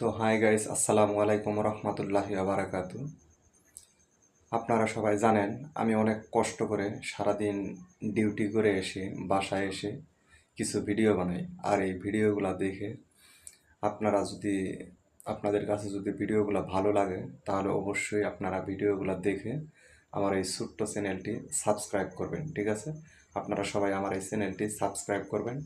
তো hi guys, আসসালামু আলাইকুম রহমতুল্লাহি আবরাকাত আপনারা সবাই জানেন, আমি অনেক কষ্ট করে সারাদিন ডিউটি করে এসে, বাসায় এসে কিছু ভিডিও বানাই। আর এই ভিডিওগুলো দেখে আপনারা যদি, আপনাদের কাছে যদি ভিডিওগুলো ভালো লাগে, তাহলে অবশ্যই আপনারা ভিডিওগুলো দেখে আমার এই ছোট্ট চ্যানেলটি সাবস্ক্রাইব করবেন, ঠিক আছে? আপনারা সবাই আমার এই চ্যানেলটি সাবস্ক্রাইব করবেন।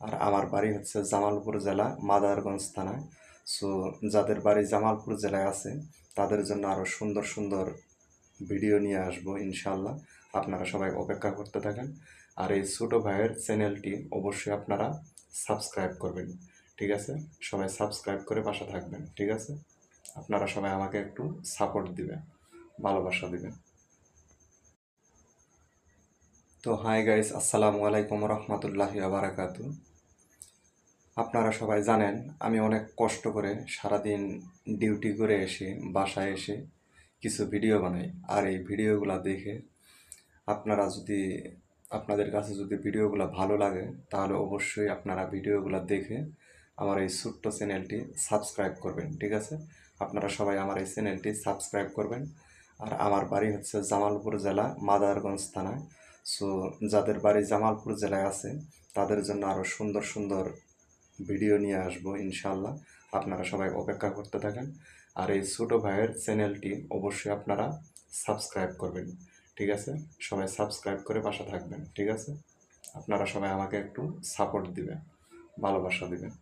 আর আমার বাড়ি হচ্ছে জামালপুর জেলা, মাদারগঞ্জ থানায়। সো যাদের বাড়ি জামালপুর জেলায় আছে, তাদের জন্য আরও সুন্দর সুন্দর ভিডিও নিয়ে আসব ইনশাল্লাহ আপনারা সবাই অপেক্ষা করতে থাকেন। আর এই ছোটো ভাইয়ের চ্যানেলটি অবশ্যই আপনারা সাবস্ক্রাইব করবেন, ঠিক আছে? সবাই সাবস্ক্রাইব করে বাসা থাকবেন, ঠিক আছে? আপনারা সবাই আমাকে একটু সাপোর্ট দিবেন, ভালোবাসা দিবেন। তো হাই গাইস আসসালামু আলাইকুম রহমতুল্লাহি আবরাকাত আপনারা সবাই জানেন, আমি অনেক কষ্ট করে সারাদিন ডিউটি করে এসে বাসায় এসে কিছু ভিডিও বানাই। আর এই ভিডিওগুলো দেখে আপনারা যদি, আপনাদের কাছে যদি ভিডিওগুলো ভালো লাগে, তাহলে অবশ্যই আপনারা ভিডিওগুলো দেখে আমার এই ছোট্ট চ্যানেলটি সাবস্ক্রাইব করবেন, ঠিক আছে? আপনারা সবাই আমার এই চ্যানেলটি সাবস্ক্রাইব করবেন। আর আমার বাড়ি হচ্ছে জামালপুর জেলা, মাদারগঞ্জ থানায়। সো, যাদের বাড়ি জামালপুর জেলায় আছে, তাদের জন্য আরও সুন্দর সুন্দর ভিডিও নিয়ে আসব ইনশাল্লাহ আপনারা সবাই অপেক্ষা করতে থাকেন। আর এই ছোটো ভাইয়ের চ্যানেলটি অবশ্যই আপনারা সাবস্ক্রাইব করবেন, ঠিক আছে? সবাই সাবস্ক্রাইব করে বাসা থাকবেন, ঠিক আছে? আপনারা সবাই আমাকে একটু সাপোর্ট দিবেন, ভালোবাসা দিবেন।